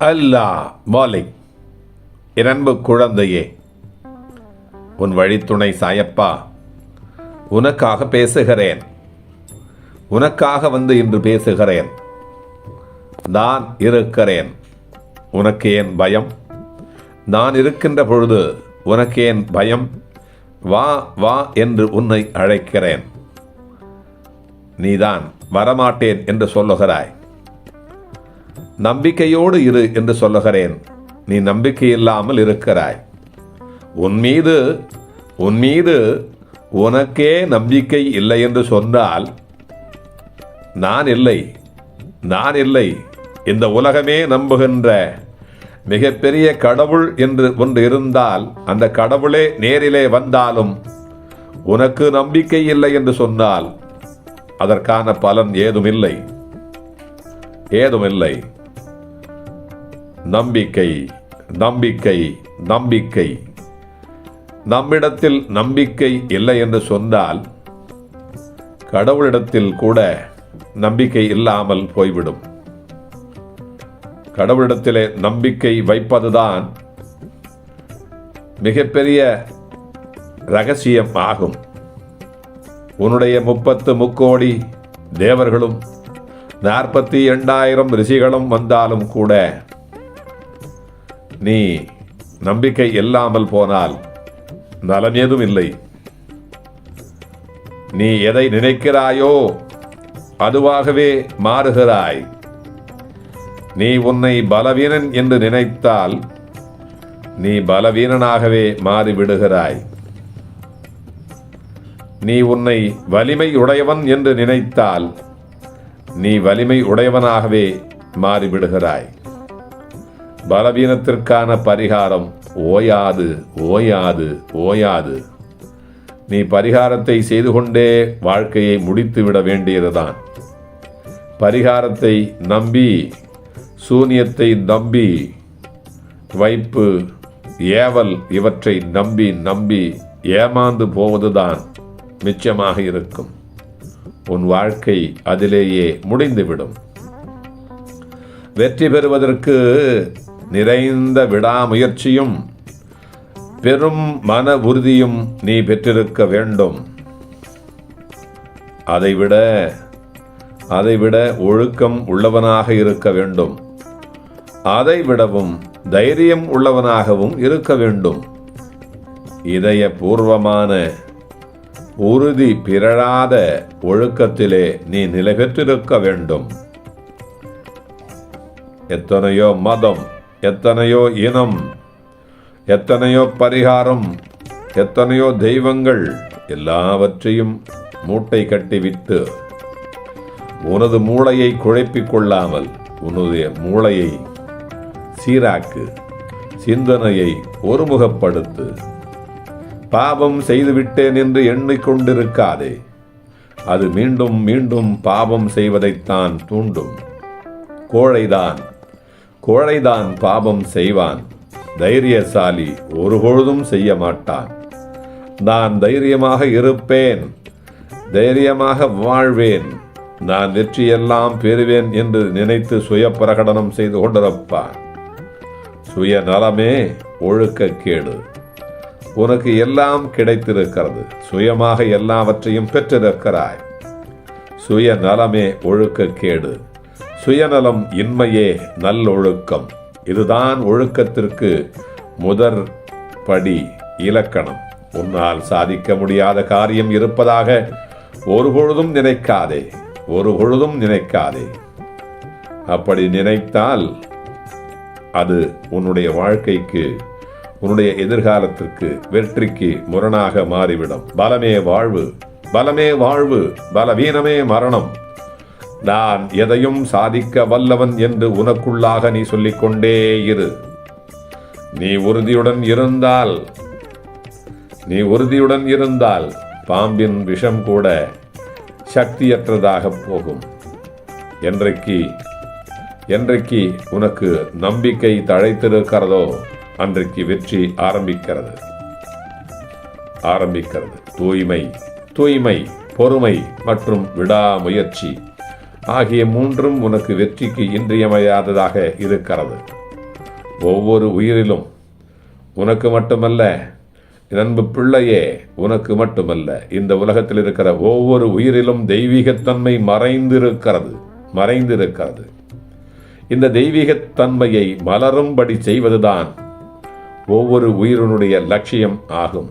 அல்லா மாலை என் அன்பு குழந்தையே உன் வழித்துணை சாயப்பா உனக்காக பேசுகிறேன். உனக்காக வந்து இன்று பேசுகிறேன். நான் இருக்கிறேன். உனக்கு ஏன் பயம்? நான் இருக்கின்ற பொழுது உனக்கு ஏன் பயம்? வா வா என்று உன்னை அழைக்கிறேன். நீதான் வரமாட்டேன் என்று சொல்லுகிறாய். நம்பிக்கையோடு இரு என்று சொல்லுகிறேன். நீ நம்பிக்கை இல்லாமல் இருக்கிறாய். உன் மீது உன் மீது உனக்கே நம்பிக்கை இல்லை என்று சொன்னால் நான் இல்லை நான் இல்லை இந்த உலகமே நம்புகின்ற மிகப்பெரிய கடவுள் என்று ஒன்று இருந்தால் அந்த கடவுளே நேரிலே வந்தாலும் உனக்கு நம்பிக்கை இல்லை என்று சொன்னால் அதற்கான பலன் ஏதுமில்லை. ஏதுமில்லை. நம்பிக்கை நம்பிக்கை நம்பிக்கை. நம்மிடத்தில் நம்பிக்கை இல்லை என்று சொன்னால் கடவுளிடத்தில் கூட நம்பிக்கை இல்லாமல் போய்விடும். கடவுளிடத்திலே நம்பிக்கை வைப்பதுதான் மிகப்பெரிய ரகசியம் ஆகும். உன்னுடைய முப்பத்து முக்கோடி தேவர்களும் நாற்பத்தி எண்டாயிரம் ரிஷிகளும் வந்தாலும் கூட நீ நம்பிக்கை இல்லாமல் போனால் நலன் ஏதும் இல்லை. நீ எதை நினைக்கிறாயோ அதுவாகவே மாறுகிறாய். நீ உன்னை பலவீனன் என்று நினைத்தால் நீ பலவீனனாகவே மாறிவிடுகிறாய். நீ உன்னை வலிமை உடையவன் என்று நினைத்தால் நீ வலிமை உடையவனாகவே மாறிவிடுகிறாய். பலவீனத்திற்கான பரிகாரம் ஓயாது ஓயாது ஓயாது. நீ பரிகாரத்தை செய்து கொண்டே வாழ்க்கையை முடித்து விட வேண்டியதுதான். பரிகாரத்தை நம்பி சூனியத்தை நம்பி வைப்பு ஏவல் இவற்றை நம்பி நம்பி ஏமாந்து போவதுதான் மிச்சமாக இருக்கும். உன் வாழ்க்கை அதிலேயே முடிந்துவிடும். வெற்றி பெறுவதற்கு நிறைந்த விடாமுயற்சியும் பெரும் மன உறுதியும் நீ பெற்றிருக்க வேண்டும். அதைவிட அதைவிட ஒழுக்கம் உள்ளவனாக இருக்க வேண்டும். அதை விடவும் தைரியம் உள்ளவனாகவும் இருக்க வேண்டும். இதய பூர்வமான உறுதி பிறழாத ஒழுக்கத்திலே நீ நிலை பெற்றிருக்க வேண்டும். எத்தனையோ மதம் எத்தனையோ இனம் எத்தனையோ பரிகாரம் எத்தனையோ தெய்வங்கள் எல்லாவற்றையும் மூட்டை கட்டிவிட்டு உனது மூளையை குழப்பிக் கொள்ளாமல் உனது மூளையை சீராக்கு சிந்தனையை ஒருமுகப்படுத்து. பாவம் செய்துவிட்டேன் என்று எண்ணிக்கொண்டிருக்காதே அது மீண்டும் மீண்டும் பாவம் செய்வதைத்தான் தூண்டும். கோழைதான் கோழைதான் பாபம் செய்வான். தைரியசாலி ஒருபொழுதும் செய்ய மாட்டான் நான் தைரியமாக இருப்பேன். தைரியமாக வாழ்வேன். நான் வெற்றியெல்லாம் பெறுவேன் என்று நினைத்து சுய பிரகடனம் செய்து கொண்டிருப்பான் சுய நலமே ஒழுக்கக்கேடு. உனக்கு எல்லாம் கிடைத்திருக்கிறது. சுயமாக எல்லாவற்றையும் பெற்றிருக்கிறாய். சுய நலமே ஒழுக்கக்கேடு. சுயநலம் இன்மையே நல்லொழுக்கம். இதுதான் ஒழுக்கத்திற்கு முதற் படி இலக்கணம். உன்னால் சாதிக்க முடியாத காரியம் இருப்பதாக ஒரு பொழுதும் நினைக்காதே ஒரு பொழுதும் நினைக்காதே. அப்படி நினைத்தால் அது உன்னுடைய வாழ்க்கைக்கு உன்னுடைய எதிர்காலத்திற்கு வெற்றிக்கு முரணாக மாறிவிடும். பலமே வாழ்வு பலமே வாழ்வு பலவீனமே மரணம். நான் எதையும் சாதிக்க வல்லவன் என்று உனக்குள்ளாக நீ சொல்லிக்கொண்டே இரு. நீ உறுதியுடன் இருந்தால் நீ உறுதியுடன் இருந்தால் பாம்பின் விஷம் கூட சக்தியற்றதாக போகும். என்றைக்கு என்றைக்கு உனக்கு நம்பிக்கை தழைத்திருக்கிறதோ அன்றைக்கு வெற்றி ஆரம்பிக்கிறது. ஆரம்பிக்கிறது. தூய்மை தூய்மை பொறுமை மற்றும் விடாமுயற்சி. ஆகிய மூன்றும் உனக்கு வெற்றிக்கு இன்றியமையாததாக இருக்கிறது. ஒவ்வொரு உயிரிலும் உனக்கு மட்டுமல்ல நண்பு பிள்ளையே உனக்கு மட்டுமல்ல. இந்த உலகத்தில் இருக்கிற ஒவ்வொரு உயிரிலும் தெய்வீகத்தன்மை மறைந்திருக்கிறது மறைந்திருக்கிறது. இந்த தெய்வீகத்தன்மையை மலரும்படி செய்வதுதான் ஒவ்வொரு உயிரினுடைய லட்சியம் ஆகும்.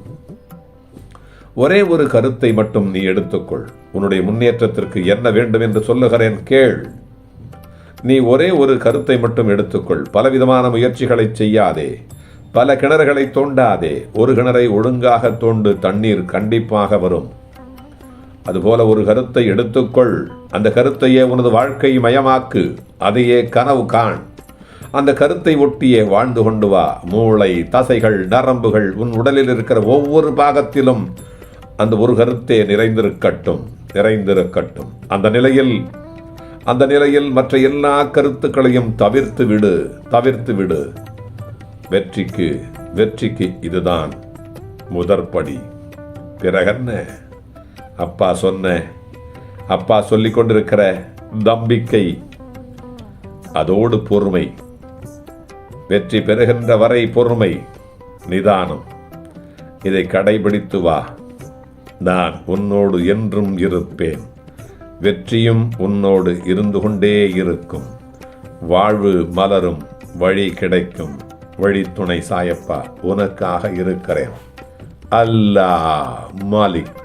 ஒரே ஒரு கருத்தை மட்டும் நீ எடுத்துக்கொள். உன்னுடைய முன்னேற்றத்திற்கு என்ன வேண்டும் என்று சொல்லுகிறேன் கேள். நீ ஒரே ஒரு கருத்தை மட்டும் எடுத்துக்கொள். பலவிதமான முயற்சிகளை செய்யாதே. பல கிணறுகளை தோண்டாதே. ஒரு கிணறை ஒழுங்காக தோண்டு தண்ணீர் கண்டிப்பாக வரும். அதுபோல ஒரு கருத்தை எடுத்துக்கொள். அந்த கருத்தையே உனது வாழ்க்கை மயமாக்கு. அதையே கனவு காண். அந்த கருத்தை ஒட்டியே வாழ்ந்து கொண்டு வா. மூளை தசைகள் நரம்புகள் உன் உடலில் இருக்கிற ஒவ்வொரு பாகத்திலும் அந்த ஒரு கருத்தே நிறைந்திருக்கட்டும். நிறைந்திருக்கட்டும். அந்த நிலையில் அந்த நிலையில் மற்ற எல்லா கருத்துக்களையும் தவிர்த்து விடு தவிர்த்து விடு. வெற்றிக்கு வெற்றிக்கு இதுதான் முதற்படி பிறகென்ன அப்பா சொன்ன அப்பா சொல்லிக் கொண்டிருக்கிற நம்பிக்கை அதோடு பொறுமை. வெற்றி பெறுகின்ற வரை பொறுமை நிதானம். இதை கடைபிடித்து வா. நான் உன்னோடு என்றும் இருப்பேன். வெற்றியும் உன்னோடு இருந்து கொண்டே இருக்கும். வாழ்வு மலரும் வழி கிடைக்கும். வழித்துணை சாயப்பா உனக்காக இருக்கிறேன். அல்லா மாலிக்.